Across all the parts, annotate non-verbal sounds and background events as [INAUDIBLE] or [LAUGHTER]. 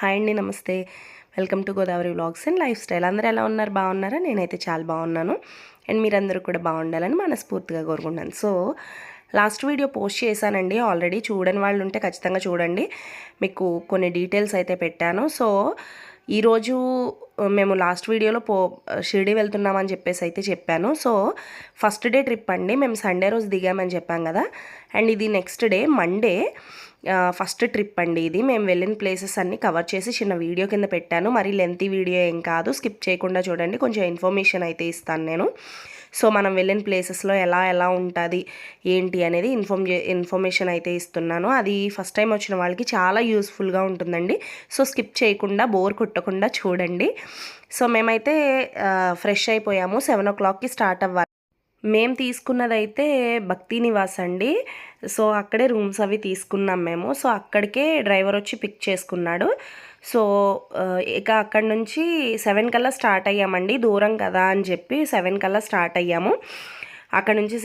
Hi అండి నమస్తే. Welcome to Godavari vlogs and lifestyle. అందరూ ఎలా ఉన్నారు? బాగున్నారా? నేనైతే చాలా బాగున్నాను. అండ్ మీరందరూ కూడా బాగుండాలని మనస్ఫూర్తిగా కోరుకుంటున్నాను. సో లాస్ట్ వీడియో పోస్ట్ చేశానండి. ఆల్రెడీ చూడని వాళ్ళు ఉంటే ఖచ్చితంగా చూడండి. మీకు కొన్ని డీటెయిల్స్ అయితే పెట్టాను. సో ఈరోజు మేము లాస్ట్ వీడియోలో పో షిరిడి వెళ్తున్నామని చెప్పేసి అయితే చెప్పాను. సో ఫస్ట్ డే ట్రిప్ అండి. మేము సండే రోజు దిగామని చెప్పాం కదా. అండ్ ఇది next day Monday. First trip అండి ఇది. మేము వెళ్ళిన ప్లేసెస్ అన్నీ కవర్ చేసి చిన్న వీడియో కింద పెట్టాను. మరి లెంతీ వీడియో ఏం కాదు. స్కిప్ చేయకుండా చూడండి. కొంచెం ఇన్ఫర్మేషన్ అయితే ఇస్తాను నేను. సో మనం వెళ్ళిన ప్లేసెస్లో ఎలా ఎలా ఉంటుంది ఏంటి అనేది ఇన్ఫార్మ్ ఇన్ఫర్మేషన్ అయితే ఇస్తున్నాను. అది ఫస్ట్ టైం వచ్చిన వాళ్ళకి చాలా యూస్ఫుల్గా ఉంటుందండి. సో స్కిప్ చేయకుండా బోర్ కొట్టకుండా చూడండి. సో మేమైతే ఫ్రెష్ అయిపోయాము. సెవెన్ ఓ క్లాక్కి స్టార్ట్ అవ్వాలి మేము తీసుకున్నదైతే భక్తి నివాస్ అండి. సో అక్కడే రూమ్స్ అవి తీసుకున్నాం మేము. సో అక్కడికే డ్రైవర్ వచ్చి పిక్ చేసుకున్నాడు. సో ఇక అక్కడ నుంచి సెవెన్ కల్లా స్టార్ట్ అయ్యామండి. దూరం కదా అని చెప్పి సెవెన్ కల్లా స్టార్ట్ అయ్యాము. అక్కడ నుంచి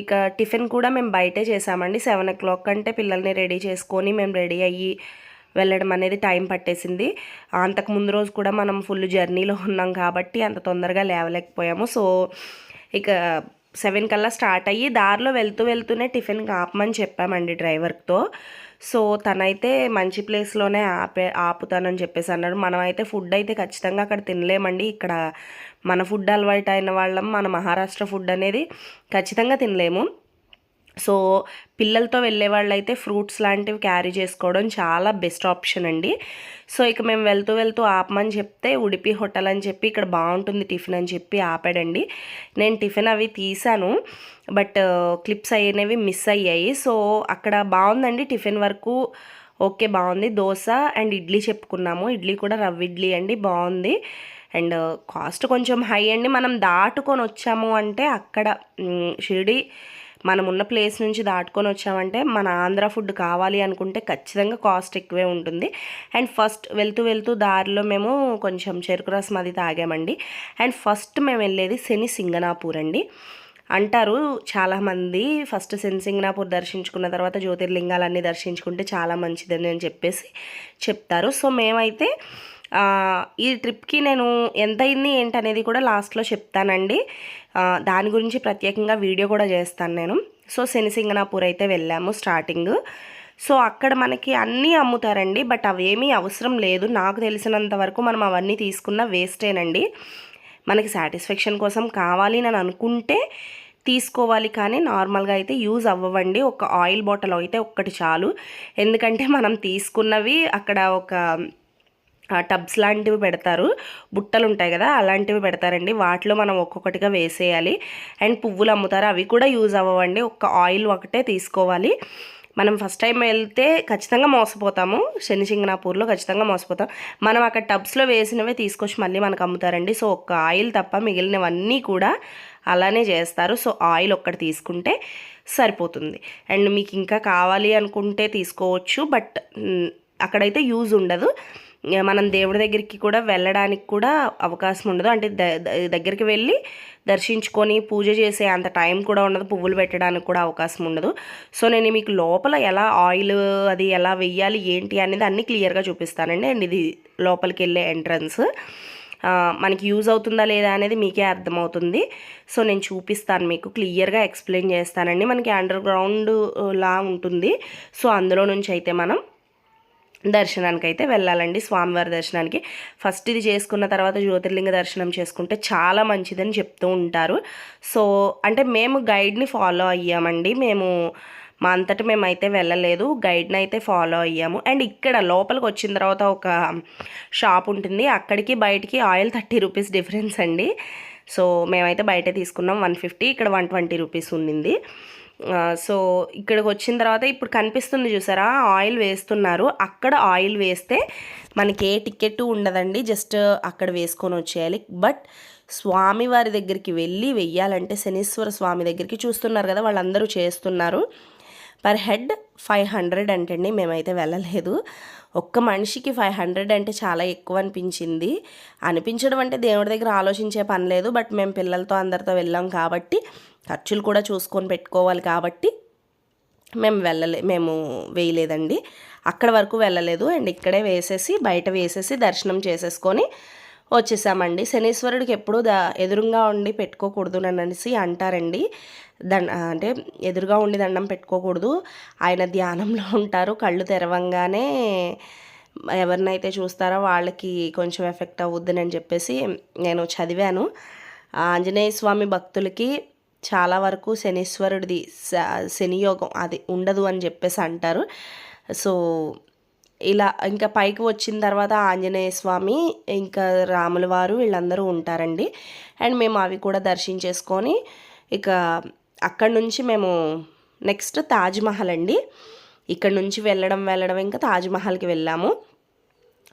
ఇక టిఫిన్ కూడా మేము బయటే చేసామండి. సెవెన్ ఓ క్లాక్ అంటే పిల్లల్ని రెడీ చేసుకొని మేము రెడీ అయ్యి వెళ్ళడం అనేది టైం పట్టేసింది. అంతకు ముందు రోజు కూడా మనం ఫుల్ జర్నీలో ఉన్నాం కాబట్టి అంత తొందరగా లేవలేకపోయాము. సో ఇక సెవెన్ కల్లా స్టార్ట్ అయ్యి దారిలో వెళ్తూ వెళ్తూనే టిఫిన్ ఆపమని చెప్పామండి డ్రైవర్తో. సో తనైతే మంచి ప్లేస్లోనే ఆపే ఆపుతానని చెప్పేసి అన్నాడు. మనం అయితే ఫుడ్ అయితే ఖచ్చితంగా అక్కడ తినలేమండి. ఇక్కడ మన ఫుడ్ అలవాటు అయిన వాళ్ళం. మన మహారాష్ట్ర ఫుడ్ అనేది ఖచ్చితంగా తినలేము. సో పిల్లలతో వెళ్ళే వాళ్ళైతే ఫ్రూట్స్ లాంటివి క్యారీ చేసుకోవడం చాలా బెస్ట్ ఆప్షన్ అండి. సో ఇక మేము వెళ్తూ వెళ్తూ ఆపమని చెప్తే ఉడిపి హోటల్ అని చెప్పి ఇక్కడ బాగుంటుంది టిఫిన్ అని చెప్పి ఆపాడండి. నేను టిఫిన్ అవి తీసాను బట్ క్లిప్స్ అయినవి మిస్ అయ్యాయి. సో అక్కడ బాగుందండి టిఫిన్ వరకు. ఓకే బాగుంది. దోశ అండ్ ఇడ్లీ చెప్పుకున్నాము. ఇడ్లీ కూడా రవ్వ ఇడ్లీ అండి బాగుంది. అండ్ కాస్ట్ కొంచెం హై అండి. మనం దాటుకొని వచ్చాము అంటే అక్కడ షిరిడి మనం ఉన్న ప్లేస్ నుంచి దాటుకొని వచ్చామంటే మన ఆంధ్ర ఫుడ్ కావాలి అనుకుంటే ఖచ్చితంగా కాస్ట్ ఎక్కువే ఉంటుంది. అండ్ ఫస్ట్ వెళ్తూ వెళ్తూ దారిలో మేము కొంచెం చెరుకు రసం అది తాగామండి. అండ్ ఫస్ట్ మేము వెళ్ళేది శని సింగనాపూర్ అండి. అంటారు చాలామంది ఫస్ట్ సింగనాపూర్ దర్శించుకున్న తర్వాత జ్యోతిర్లింగాలన్నీ దర్శించుకుంటే చాలా మంచిదని అని చెప్పేసి చెప్తారు. సో మేమైతే ఈ ట్రిప్కి నేను ఎంత అయింది ఏంటనేది కూడా లాస్ట్లో చెప్తానండి. దాని గురించి ప్రత్యేకంగా వీడియో కూడా చేస్తాను నేను. సో శనిసింగనాపూర్ అయితే వెళ్ళాము స్టార్టింగ్. సో అక్కడ మనకి అన్నీ అమ్ముతారండి. బట్ అవేమీ అవసరం లేదు. నాకు తెలిసినంత వరకు మనం అవన్నీ తీసుకున్న వేస్టేనండి. మనకి సాటిస్ఫాక్షన్ కోసం కావాలి అని అనుకుంటే తీసుకోవాలి. కానీ నార్మల్గా అయితే యూజ్ అవ్వండి ఒక ఆయిల్ బాటిల్ అయితే ఒక్కటి చాలు. ఎందుకంటే మనం తీసుకున్నవి అక్కడ ఒక టబ్స్ లాంటివి పెడతారు. బుట్టలు ఉంటాయి కదా అలాంటివి పెడతారండి. వాటిలో మనం ఒక్కొక్కటిగా వేసేయాలి. అండ్ పువ్వులు అమ్ముతారు. అవి కూడా యూజ్ అవ్వండి ఒక్క ఆయిల్ ఒకటే తీసుకోవాలి. మనం ఫస్ట్ టైం వెళ్తే ఖచ్చితంగా మోసపోతాము. శనిసింగనాపూర్లో ఖచ్చితంగా మోసపోతాం. మనం అక్కడ టబ్స్లో వేసినవే తీసుకొచ్చి మళ్ళీ మనకు అమ్ముతారండి. సో ఒక్క ఆయిల్ తప్ప మిగిలినవన్నీ కూడా అలానే చేస్తారు. సో ఆయిల్ ఒక్కటి తీసుకుంటే సరిపోతుంది. అండ్ మీకు ఇంకా కావాలి అనుకుంటే తీసుకోవచ్చు. బట్ అక్కడైతే యూజ్ ఉండదు. మనం దేవుడి దగ్గరికి కూడా వెళ్ళడానికి కూడా అవకాశం ఉండదు. అంటే దగ్గరికి వెళ్ళి దర్శించుకొని పూజ చేసే అంత టైం కూడా ఉండదు. పువ్వులు పెట్టడానికి కూడా అవకాశం ఉండదు. సో నేను మీకు లోపల ఎలా ఆయిల్ అది ఎలా వెయ్యాలి ఏంటి అనేది అన్నీ క్లియర్గా చూపిస్తానండి. అండ్ ఇది లోపలికి వెళ్ళే ఎంట్రన్స్. మనకి యూజ్ అవుతుందా లేదా అనేది మీకే అర్థమవుతుంది. సో నేను చూపిస్తాను మీకు. క్లియర్గా ఎక్స్ప్లెయిన్ చేస్తానండి. మనకి అండర్ గ్రౌండ్ లా ఉంటుంది. సో అందులో నుంచి అయితే మనం దర్శనానికి అయితే వెళ్ళాలండి. స్వామివారి దర్శనానికి. ఫస్ట్ ఇది చేసుకున్న తర్వాత జ్యోతిర్లింగ దర్శనం చేసుకుంటే చాలా మంచిదని చెప్తూ ఉంటారు. సో అంటే మేము గైడ్ని ఫాలో అయ్యామండి. మేము మా అంతటి మేమైతే వెళ్ళలేదు. గైడ్ని అయితే ఫాలో అయ్యాము. అండ్ ఇక్కడ లోపలికి వచ్చిన తర్వాత ఒక షాప్ ఉంటుంది. అక్కడికి బయటికి ఆయిల్ థర్టీ రూపీస్ డిఫరెన్స్ అండి. సో మేమైతే బయట తీసుకున్నాం. వన్ ఫిఫ్టీ ఇక్కడ వన్ ట్వంటీ రూపీస్ ఉండింది సో ఇక్కడికి వచ్చిన తర్వాత ఇప్పుడు కనిపిస్తుంది చూసారా? ఆయిల్ వేస్తున్నారు. అక్కడ ఆయిల్ వేస్తే మనకి ఏ టికెట్ ఉండదండి. జస్ట్ అక్కడ వేసుకొని వచ్చేయాలి. బట్ స్వామి వారి దగ్గరికి వెళ్ళి వెయ్యాలంటే శనీశ్వర స్వామి దగ్గరికి చూస్తున్నారు కదా వాళ్ళందరూ చేస్తున్నారు. పర్ హెడ్ ఫైవ్ హండ్రెడ్ అంటండి మేమైతే వెళ్ళలేదు. ఒక్క మనిషికి ఫైవ్ హండ్రెడ్ అంటే చాలా ఎక్కువ అనిపించింది. అనిపించడం అంటే దేవుడి దగ్గర ఆలోచించే పని లేదు. బట్ మేము పిల్లలతో అందరితో వెళ్ళాం కాబట్టి ఖర్చులు కూడా చూసుకొని పెట్టుకోవాలి కాబట్టి మేము వెళ్ళలే మేము వేయలేదండి. అక్కడ వరకు వెళ్ళలేదు. అండ్ ఇక్కడే వేసేసి బయట వేసేసి దర్శనం చేసేసుకొని వచ్చేసామండి. శనీశ్వరుడికి ఎప్పుడూ ద ఎదురుగా ఉండి పెట్టుకోకూడదు అనేసి అంటారండి. దండ అంటే ఎదురుగా ఉండి దండం పెట్టుకోకూడదు. ఆయన ధ్యానంలో [LAUGHS] ఉంటారు. కళ్ళు తెరవంగానే ఎవరినైతే చూస్తారో వాళ్ళకి కొంచెం ఎఫెక్ట్ అవుద్దని అని చెప్పేసి నేను చదివాను. ఆంజనేయ స్వామి భక్తులకి చాలా వరకు శనీశ్వరుడిది శనియోగం అది ఉండదు అని చెప్పేసి అంటారు. సో ఇలా ఇంకా పైకి వచ్చిన తర్వాత ఆంజనేయ స్వామి ఇంకా రాముల వారు వీళ్ళందరూ ఉంటారండి. అండ్ మేము అవి కూడా దర్శించేసుకొని ఇక అక్కడి నుంచి మేము నెక్స్ట్ తాజ్మహల్ అండి. ఇక్కడ నుంచి వెళ్ళడం వెళ్ళడం ఇంకా తాజ్మహల్కి వెళ్ళాము.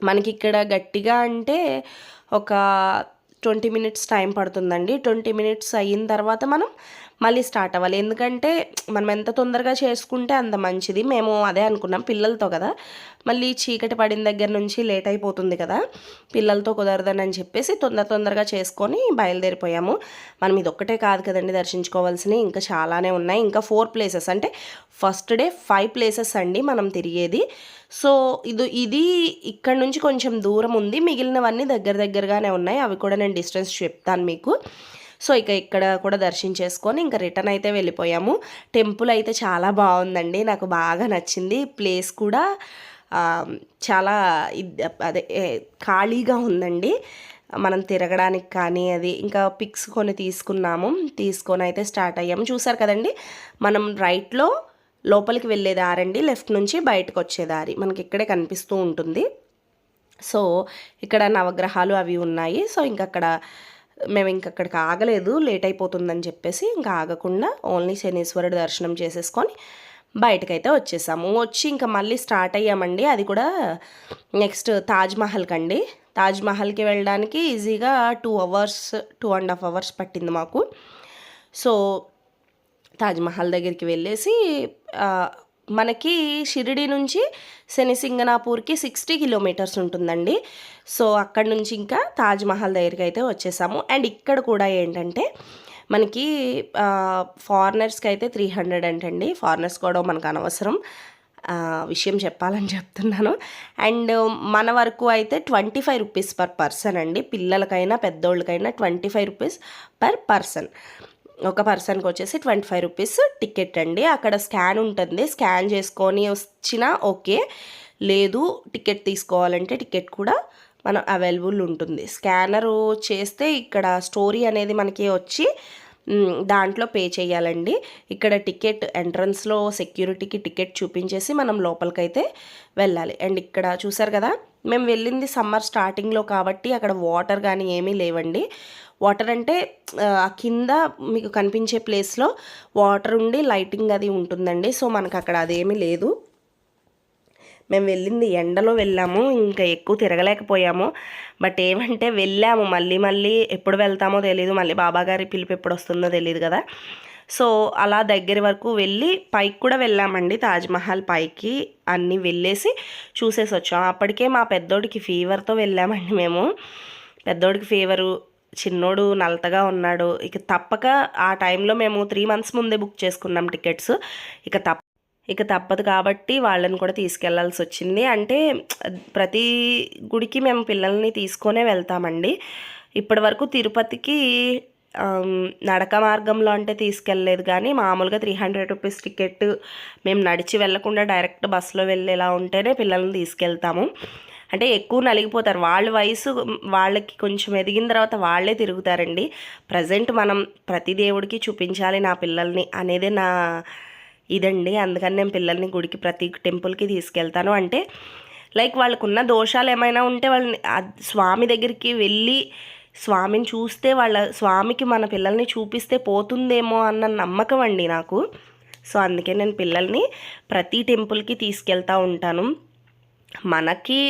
మనకి ఇక్కడ గట్టిగా అంటే ఒక ట్వంటీ మినిట్స్ టైం పడుతుందండి. ట్వంటీ మినిట్స్ అయిన తర్వాత మనం మళ్ళీ స్టార్ట్ అవ్వాలి. ఎందుకంటే మనం ఎంత తొందరగా చేసుకుంటే అంత మంచిది. మేము అదే అనుకున్నాం పిల్లలతో కదా. మళ్ళీ చీకటి పడిన దగ్గర నుంచి లేట్ అయిపోతుంది కదా. పిల్లలతో కుదరదని అని చెప్పేసి తొందర తొందరగా చేసుకొని బయలుదేరిపోయాము. మనం ఇది ఒక్కటే కాదు కదండి దర్శించుకోవాల్సినవి. ఇంకా చాలానే ఉన్నాయి. ఇంకా ఫోర్ ప్లేసెస్. అంటే ఫస్ట్ డే ఫైవ్ ప్లేసెస్ అండి మనం తిరిగేది. సో ఇది ఇది ఇక్కడ నుంచి కొంచెం దూరం ఉంది. మిగిలినవన్నీ దగ్గర దగ్గరగానే ఉన్నాయి. అవి కూడా నేను డిస్టెన్స్ చెప్తాను మీకు. సో ఇక ఇక్కడ కూడా దర్శించేసుకొని ఇంకా రిటర్న్ అయితే వెళ్ళిపోయాము. టెంపుల్ అయితే చాలా బాగుందండి. నాకు బాగా నచ్చింది. ప్లేస్ కూడా చాలా అదే ఖాళీగా ఉందండి. మనం తిరగడానికి కానీ అది ఇంకా పిక్స్ కొన్ని తీసుకున్నాము. తీసుకొని అయితే స్టార్ట్ అయ్యాము. చూసారు కదండి? మనం రైట్లో లోపలికి వెళ్ళే దారండి లెఫ్ట్ నుంచి బయటకు వచ్చే దారి. మనకి ఇక్కడే కనిపిస్తూ ఉంటుంది. సో ఇక్కడ నవగ్రహాలు అవి ఉన్నాయి. సో ఇంకక్కడ మేము ఇంక అక్కడికి ఆగలేదు లేట్ అయిపోతుందని చెప్పేసి ఇంకా ఆగకుండా ఓన్లీ శనీశ్వరుడు దర్శనం చేసేసుకొని బయటకైతే వచ్చేసాము. వచ్చి ఇంకా మళ్ళీ స్టార్ట్ అయ్యామండి. అది కూడా నెక్స్ట్ తాజ్మహల్కి అండి. తాజ్మహల్కి వెళ్ళడానికి ఈజీగా two hours two and half hours పట్టింది మాకు. సో తాజ్మహల్ దగ్గరికి వెళ్ళేసి మనకి షిరిడి నుంచి శనిసింగనాపూర్కి సిక్స్టీ కిలోమీటర్స్ ఉంటుందండి. సో అక్కడ నుంచి ఇంకా తాజ్మహల్ దగ్గరికి అయితే వచ్చేసాము. అండ్ ఇక్కడ కూడా ఏంటంటే మనకి ఫారినర్స్కి అయితే త్రీ హండ్రెడ్ అంటండి. ఫారినర్స్ కూడా మనకు అనవసరం విషయం చెప్పాలని చెప్తున్నాను. అండ్ మన వరకు అయితే twenty five rupees per person అండి. పిల్లలకైనా పెద్దోళ్ళకైనా twenty five rupees per person. ఒక పర్సన్కి వచ్చేసి ట్వంటీ ఫైవ్ రూపీస్ టికెట్ అండి. అక్కడ స్కాన్ ఉంటుంది. స్కాన్ చేసుకొని వచ్చినా ఓకే. లేదు టికెట్ తీసుకోవాలంటే టికెట్ కూడా మనం అవైలబుల్ ఉంటుంది. స్కానరు చేస్తే ఇక్కడ స్టోరీ అనేది మనకి వచ్చి దాంట్లో పే చేయాలండి. ఇక్కడ టికెట్ ఎంట్రన్స్లో సెక్యూరిటీకి టికెట్ చూపించేసి మనం లోపలికైతే వెళ్ళాలి. అండ్ ఇక్కడ చూసారు కదా మేము వెళ్ళింది సమ్మర్ స్టార్టింగ్లో కాబట్టి అక్కడ వాటర్ కానీ ఏమీ లేవండి. వాటర్ అంటే ఆ కింద మీకు కనిపించే ప్లేస్లో వాటర్ ఉండి లైటింగ్ అది ఉంటుందండి. సో మనకు అక్కడ అదేమీ లేదు. మేము వెళ్ళింది ఎండలో వెళ్ళాము ఇంకా ఎక్కువ తిరగలేకపోయాము. బట్ ఏమంటే వెళ్ళాము మళ్ళీ మళ్ళీ ఎప్పుడు వెళ్తామో తెలియదు మళ్ళీ బాబాగారి పిలుపు ఎప్పుడు వస్తుందో తెలియదు కదా. సో అలా దగ్గర వరకు వెళ్ళి పైకి కూడా వెళ్ళామండి. తాజ్మహల్ పైకి అన్నీ వెళ్ళేసి చూసేసి వచ్చాం అప్పటికే మా పెద్దోడికి ఫీవర్తో వెళ్ళామండి మేము. పెద్దోడికి ఫీవరు చిన్నోడు నలతగా ఉన్నాడు. ఇక తప్పక ఆ టైంలో మేము త్రీ మంత్స్ ముందే బుక్ చేసుకున్నాం టికెట్స్. ఇక తప్ప ఇక తప్పదు కాబట్టి వాళ్ళని కూడా తీసుకెళ్ళాల్సి వచ్చింది. అంటే ప్రతి గుడికి మేము పిల్లల్ని తీసుకొనే వెళ్తామండి. ఇప్పటి వరకు తిరుపతికి నడక మార్గంలో అంటే తీసుకెళ్ళలేదు కానీ మామూలుగా త్రీ హండ్రెడ్ రూపీస్ టికెట్ మేము నడిచి వెళ్ళకుండా డైరెక్ట్ బస్సులో వెళ్ళేలా ఉంటేనే పిల్లల్ని తీసుకెళ్తాము. అంటే ఎక్కువ నలిగిపోతారు. వాళ్ళ వయసు వాళ్ళకి కొంచెం ఎదిగిన తర్వాత వాళ్ళే తిరుగుతారండి. ప్రజెంట్ మనం ప్రతి దేవుడికి చూపించాలి నా పిల్లల్ని అనేది నా ఇదండి. అందుకని నేను పిల్లల్ని గుడికి ప్రతి టెంపుల్కి తీసుకెళ్తాను. అంటే లైక్ వాళ్ళకున్న దోషాలు ఏమైనా ఉంటే వాళ్ళని స్వామి దగ్గరికి వెళ్ళి స్వామిని చూస్తే వాళ్ళ స్వామికి మన పిల్లల్ని చూపిస్తే పోతుందేమో అన్న నమ్మకం అండి నాకు. సో అందుకే నేను పిల్లల్ని ప్రతి టెంపుల్కి తీసుకెళ్తూ ఉంటాను. మనకి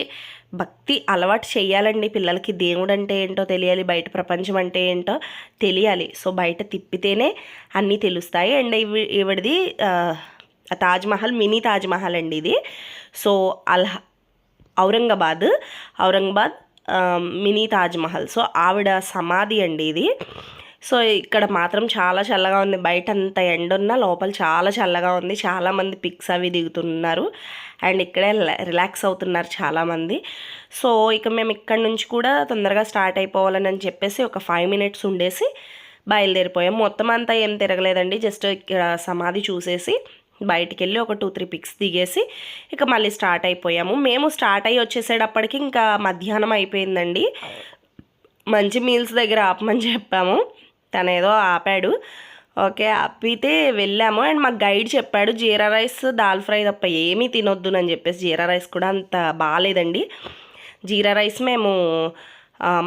భక్తి అలవాటు చేయాలండి పిల్లలకి దేవుడు అంటే ఏంటో తెలియాలి బయట ప్రపంచం అంటే ఏంటో తెలియాలి. సో బయట తిప్పితేనే అన్నీ తెలుస్తాయి. అండ్ ఇవి ఇవిడిది తాజ్మహల్ మినీ తాజ్మహల్ అండి ఇది. సో అల్హ ఔరంగాబాద్ ఔరంగాబాద్ మినీ తాజ్మహల్ సో ఆవిడ సమాధి అండి ఇది. సో ఇక్కడ మాత్రం చాలా చల్లగా ఉంది. బయట అంత ఎండ ఉన్నా లోపల చాలా చల్లగా ఉంది. చాలామంది పిక్స్ అవి దిగుతున్నారు. అండ్ ఇక్కడే రిలాక్స్ అవుతున్నారు చాలామంది. సో ఇక మేము ఇక్కడ నుంచి కూడా తొందరగా స్టార్ట్ అయిపోవాలని అని చెప్పేసి ఒక ఫైవ్ మినిట్స్ ఉండేసి బయలుదేరిపోయాం. మొత్తం అంతా ఏం తిరగలేదండి. జస్ట్ ఇక్కడ సమాధి చూసేసి బయటికి వెళ్ళి ఒక టూ త్రీ పిక్స్ దిగేసి ఇక మళ్ళీ స్టార్ట్ అయిపోయాము. మేము స్టార్ట్ అయ్యి వచ్చేసేటప్పటికి ఇంకా మధ్యాహ్నం అయిపోయిందండి. మంచి మీల్స్ దగ్గర ఆపమని చెప్పాము. తను ఏదో ఆపాడు. ఓకే ఆపితే వెళ్ళాము. అండ్ మాకు గైడ్ చెప్పాడు జీరా రైస్ దాల్ ఫ్రై తప్ప ఏమీ తినొద్దు అని చెప్పేసి జీరా రైస్ కూడా అంత బాగాలేదండి. జీరా రైస్ మేము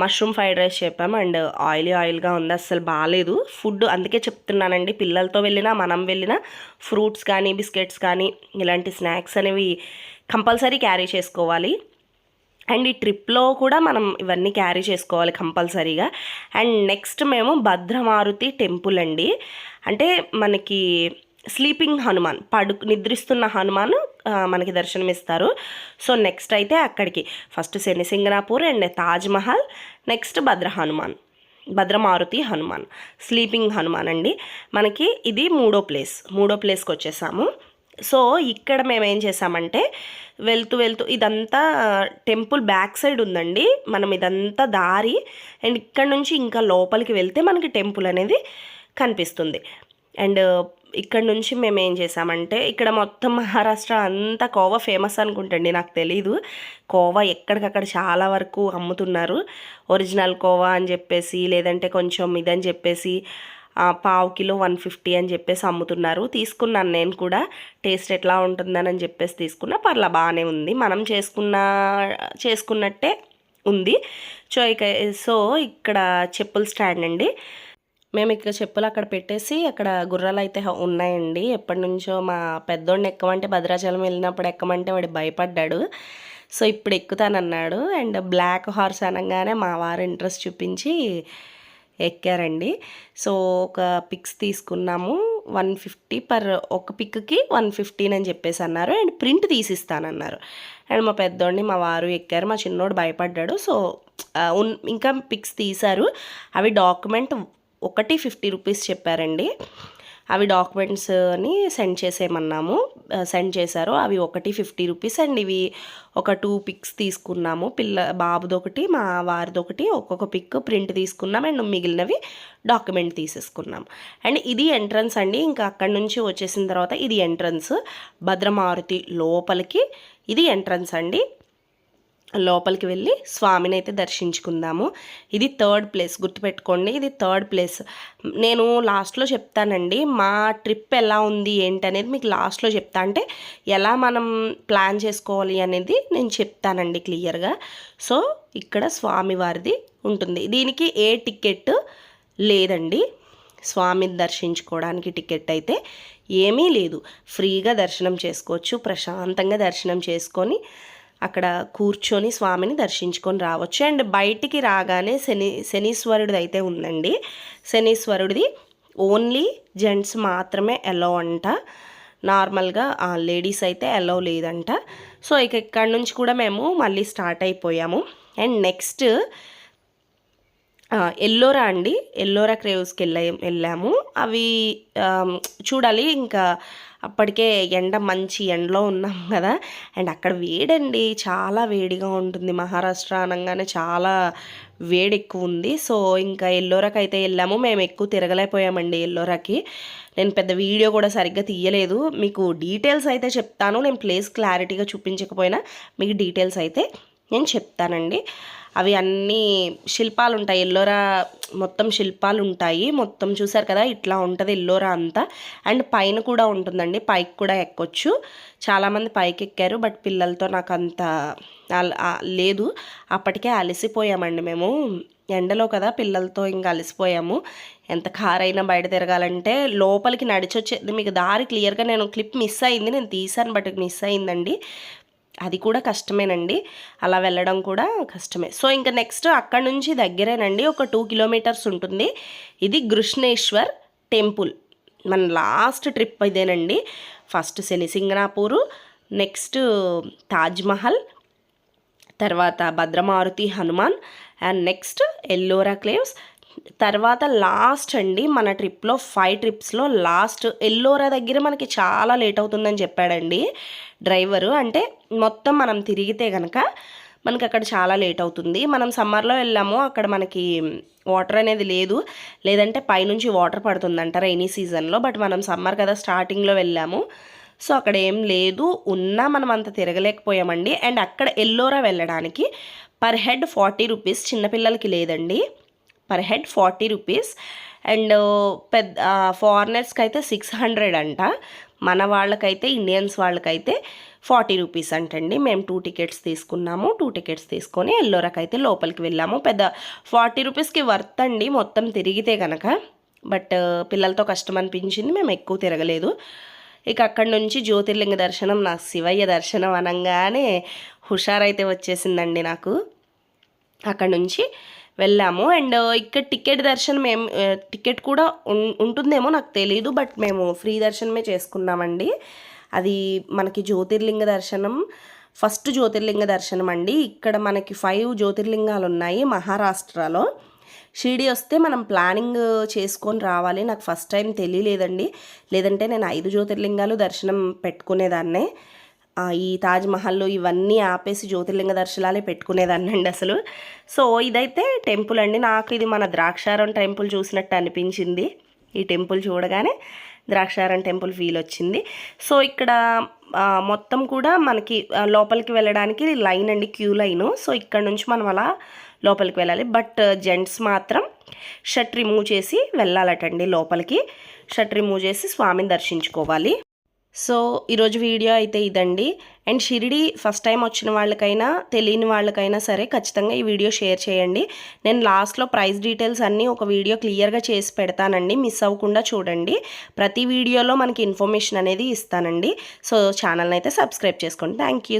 మష్రూమ్ ఫ్రైడ్ రైస్ చెప్పాము. అండ్ ఆయిలీ ఆయిల్గా ఉంది అస్సలు బాగాలేదు. ఫుడ్ అందుకే చెప్తున్నానండి పిల్లలతో వెళ్ళినా మనం వెళ్ళినా ఫ్రూట్స్ కానీ బిస్కెట్స్ కానీ ఇలాంటి స్నాక్స్ అనేవి కంపల్సరీ క్యారీ చేసుకోవాలి. అండ్ ఈ ట్రిప్లో కూడా మనం ఇవన్నీ క్యారీ చేసుకోవాలి కంపల్సరీగా. అండ్ నెక్స్ట్ మేము భద్రమారుతి టెంపుల్ అండి. అంటే మనకి స్లీపింగ్ హనుమాన్ పడు నిద్రిస్తున్న హనుమాన్ మనకి దర్శనమిస్తారు. సో నెక్స్ట్ అయితే అక్కడికి. First Shani Shingnapur and Taj Mahal next Bhadra Hanuman Bhadra Maruti Hanuman sleeping Hanuman అండి. మనకి ఇది మూడో ప్లేస్ మూడో ప్లేస్కి వచ్చేసాము. సో ఇక్కడ మేము ఏం చేసామంటే వెళ్తూ వెళ్తూ ఇదంతా టెంపుల్ బ్యాక్ సైడ్ ఉందండి. మనం ఇదంతా దారి అండ్ ఇక్కడ నుంచి ఇంకా లోపలికి వెళ్తే మనకి టెంపుల్ అనేది కనిపిస్తుంది. అండ్ ఇక్కడ నుంచి మేము ఏం చేసామంటే ఇక్కడ మొత్తం మహారాష్ట్ర అంతా కోవా ఫేమస్ అనుకుంటండి నాకు తెలీదు. కోవా ఎక్కడికక్కడ చాలా వరకు అమ్ముతున్నారు. ఒరిజినల్ కోవా అని చెప్పేసి లేదంటే కొంచెం ఇదని చెప్పేసి పావు కిలో వన్ ఫిఫ్టీ అని చెప్పేసి అమ్ముతున్నారు. తీసుకున్నాను నేను కూడా. టేస్ట్ ఎట్లా ఉంటుందని చెప్పేసి తీసుకున్నా. పర్లా బాగానే ఉంది. మనం చేసుకున్న చేసుకున్నట్టే ఉంది. సో ఇక సో ఇక్కడ చెప్పుల స్టాండ్ అండి. మేము ఇక్కడ చెప్పులు అక్కడ పెట్టేసి అక్కడ గుర్రాలు అయితే ఉన్నాయండి. ఎప్పటి నుంచో మా పెద్దోడిని ఎక్కమంటే భద్రాచలం వెళ్ళినప్పుడు ఎక్కమంటే వాడు భయపడ్డాడు. సో ఇప్పుడు ఎక్కుతానన్నాడు. అండ్ బ్లాక్ హార్స్ అనగానే మా వారు ఇంట్రెస్ట్ చూపించి ఎక్కారండి. సో ఒక పిక్స్ తీసుకున్నాము. వన్ ఫిఫ్టీ పర్ ఒక పిక్కి వన్ ఫిఫ్టీన్ అని చెప్పేసి అన్నారు. And print తీసిస్తానన్నారు. అండ్ మా పెద్దోడిని మా వారు ఎక్కారు. మా చిన్నోడు భయపడ్డాడు. సో ఇంకా పిక్స్ తీశారు. అవి డాక్యుమెంట్ ఒకటి ఫిఫ్టీ రూపీస్ చెప్పారండి. అవి డాక్యుమెంట్స్ అని సెండ్ చేసేయమన్నాము. సెండ్ చేశారు. అవి ఒకటి ఫిఫ్టీ రూపీస్ అండ్ ఇవి ఒక టూ పిక్స్ తీసుకున్నాము. పిల్ల బాబుదొకటి మా వారిదొకటి ఒక్కొక్క పిక్ ప్రింట్ తీసుకున్నాం అండ్ మిగిలినవి డాక్యుమెంట్ తీసేసుకున్నాం. అండ్ ఇది ఎంట్రన్స్ అండి. ఇంకా అక్కడి నుంచి వచ్చేసిన తర్వాత ఇది ఎంట్రన్స్. భద్రమారుతి లోపలికి ఇది ఎంట్రన్స్ అండి. లోపలికి వెళ్ళి స్వామిని అయితే దర్శించుకుందాము. ఇది థర్డ్ ప్లేస్ గుర్తుపెట్టుకోండి. ఇది థర్డ్ ప్లేస్. నేను లాస్ట్లో చెప్తానండి మా ట్రిప్ ఎలా ఉంది ఏంటనేది మీకు లాస్ట్లో చెప్తా. అంటే ఎలా మనం ప్లాన్ చేసుకోవాలి అనేది నేను చెప్తానండి క్లియర్గా. సో ఇక్కడ స్వామివారిది ఉంటుంది. దీనికి ఏ టికెట్ లేదండి. స్వామిని దర్శించుకోవడానికి టికెట్ అయితే ఏమీ లేదు. ఫ్రీగా దర్శనం చేసుకోవచ్చు ప్రశాంతంగా దర్శనం చేసుకొని అక్కడ కూర్చొని స్వామిని దర్శించుకొని రావచ్చు. అండ్ బయటికి రాగానే శని శనీశ్వరుడిది అయితే ఉందండి. శనీశ్వరుడిది ఓన్లీ జెంట్స్ మాత్రమే ఎలో అంట. నార్మల్గా లేడీస్ అయితే ఎలో లేదంట. సో ఇక ఇక్కడ నుంచి కూడా మేము మళ్ళీ స్టార్ట్ అయిపోయాము. అండ్ నెక్స్ట్ ఎల్లోరా అండి. ఎల్లోరా క్రేవ్స్కి వెళ్ళా వెళ్ళాము. అవి చూడాలి. ఇంకా అప్పటికే ఎండ మంచి ఎండలో ఉన్నాం కదా. అండ్ అక్కడ వేడండి. చాలా వేడిగా ఉంటుంది. మహారాష్ట్ర అనగానే చాలా వేడి ఎక్కువ ఉంది సో ఇంకా ఎల్లోరాకి అయితే వెళ్ళాము. మేము ఎక్కువ తిరగలేకపోయామండి ఎల్లోరాకి. నేను పెద్ద వీడియో కూడా సరిగ్గా తీయలేదు. మీకు డీటెయిల్స్ అయితే చెప్తాను. నేను ప్లేస్ క్లారిటీగా చూపించకపోయినా మీకు డీటెయిల్స్ అయితే నేను చెప్తానండి. అవి అన్నీ శిల్పాలు ఉంటాయి ఎల్లోరా మొత్తం శిల్పాలు ఉంటాయి మొత్తం చూసారు కదా ఇట్లా ఉంటుంది ఎల్లోరా అంతా. అండ్ పైన కూడా ఉంటుందండి. పైకి కూడా ఎక్కొచ్చు. చాలామంది పైకి ఎక్కారు బట్ పిల్లలతో నాకు అంత లేదు. అప్పటికే అలసిపోయామండి మేము. ఎండలో కదా పిల్లలతో ఇంకా అలసిపోయాము. ఎంత కారైనా బయట తిరగాలంటే లోపలికి నడిచొచ్చేది మీకు దారి క్లియర్గా నేను క్లిప్ మిస్ అయింది. నేను తీసాను బట్ మిస్ అయిందండి. అది కూడా కష్టమేనండి. అలా వెళ్ళడం కూడా కష్టమే. సో ఇంకా నెక్స్ట్ అక్కడ నుంచి దగ్గరేనండి. ఒక టూ కిలోమీటర్స్ ఉంటుంది. ఇది కృష్ణేశ్వర్ టెంపుల్. మన లాస్ట్ ట్రిప్ ఇదేనండి. ఫస్ట్ శనిసింగనాపూరు నెక్స్ట్ తాజ్మహల్ తర్వాత Bhadra Maruti Hanuman and next Ellora caves తర్వాత లాస్ట్ అండి మన ట్రిప్లో ఫైవ్ ట్రిప్స్లో లాస్ట్ ఎల్లోరా దగ్గర మనకి చాలా లేట్ అవుతుందని చెప్పాడండి డ్రైవరు. అంటే మొత్తం మనం తిరిగితే కనుక మనకి అక్కడ చాలా లేట్ అవుతుంది. మనం సమ్మర్లో వెళ్ళాము అక్కడ మనకి వాటర్ అనేది లేదు. లేదంటే పైనుంచి వాటర్ పడుతుందంట రైనీ సీజన్లో బట్ మనం సమ్మర్ కదా స్టార్టింగ్లో వెళ్ళాము. సో అక్కడ ఏం లేదు. ఉన్నా మనం అంత తిరగలేకపోయామండి. అండ్ అక్కడ ఎల్లోరా వెళ్ళడానికి పర్ హెడ్ ఫార్టీ రూపీస్ చిన్నపిల్లలకి లేదండి. Per head forty rupees. And పెద్ద ఫారినర్స్కి అయితే సిక్స్ హండ్రెడ్ అంట. మన వాళ్ళకైతే ఇండియన్స్ వాళ్ళకైతే ఫార్టీ రూపీస్ అంటండి. మేము టూ టికెట్స్ తీసుకున్నాము. టూ టికెట్స్ తీసుకొని ఎల్లోరకైతే లోపలికి వెళ్ళాము. పెద్ద ఫార్టీ రూపీస్కి వర్త్ అండి మొత్తం తిరిగితే కనుక బట్ పిల్లలతో కష్టం అనిపించింది. మేము ఎక్కువ తిరగలేదు. ఇక అక్కడి నుంచి జ్యోతిర్లింగ దర్శనం నాకు శివయ్య దర్శనం అనగానే హుషారైతే వచ్చేసిందండి నాకు. అక్కడ నుంచి వెళ్ళాము. అండ్ ఇక్కడ టికెట్ దర్శనం ఏం టికెట్ కూడా ఉం- ఉంటుందేమో నాకు తెలియదు బట్ మేము ఫ్రీ దర్శనమే చేసుకున్నామండి. అది మనకి జ్యోతిర్లింగ దర్శనం ఫస్ట్ జ్యోతిర్లింగ దర్శనం అండి. ఇక్కడ మనకి ఫైవ్ జ్యోతిర్లింగాలు ఉన్నాయి మహారాష్ట్రలో. షిరిడి వస్తే మనం ప్లానింగ్ చేసుకొని రావాలి. నాకు ఫస్ట్ టైం తెలియలేదండి. లేదంటే నేను ఐదు జ్యోతిర్లింగాలు దర్శనం పెట్టుకునేదాన్నే. ఈ తాజ్ మహల్లో ఇవన్నీ ఆపేసి జ్యోతిర్లింగ దర్శనాలే పెట్టుకునేదాన్ని అండి అసలు. సో ఇదైతే టెంపుల్ అండి. నాకు ఇది మన ద్రాక్షారం టెంపుల్ చూసినట్టు అనిపించింది. ఈ టెంపుల్ చూడగానే ద్రాక్షారం టెంపుల్ ఫీల్ వచ్చింది. సో ఇక్కడ మొత్తం కూడా మనకి లోపలికి వెళ్ళడానికి లైన్ అండి క్యూ లైన్. సో ఇక్కడ నుంచి మనం అలా లోపలికి వెళ్ళాలి. బట్ జెంట్స్ మాత్రం షర్ట్ రిమూవ్ చేసి వెళ్ళాలటండి లోపలికి. షర్ట్ రిమూవ్ చేసి స్వామిని దర్శించుకోవాలి. సో ఈరోజు వీడియో అయితే ఇదండి. అండ్ షిరిడి ఫస్ట్ టైం వచ్చిన వాళ్ళకైనా తెలియని వాళ్ళకైనా సరే ఖచ్చితంగా ఈ వీడియో షేర్ చేయండి. నేను లాస్ట్లో ప్రైస్ డీటెయిల్స్ అన్నీ ఒక వీడియో క్లియర్గా చేసి పెడతానండి. మిస్ అవ్వకుండా చూడండి. ప్రతి వీడియోలో మనకి ఇన్ఫర్మేషన్ అనేది ఇస్తానండి. సో ఛానల్ని అయితే సబ్స్క్రైబ్ చేసుకోండి. Thank you.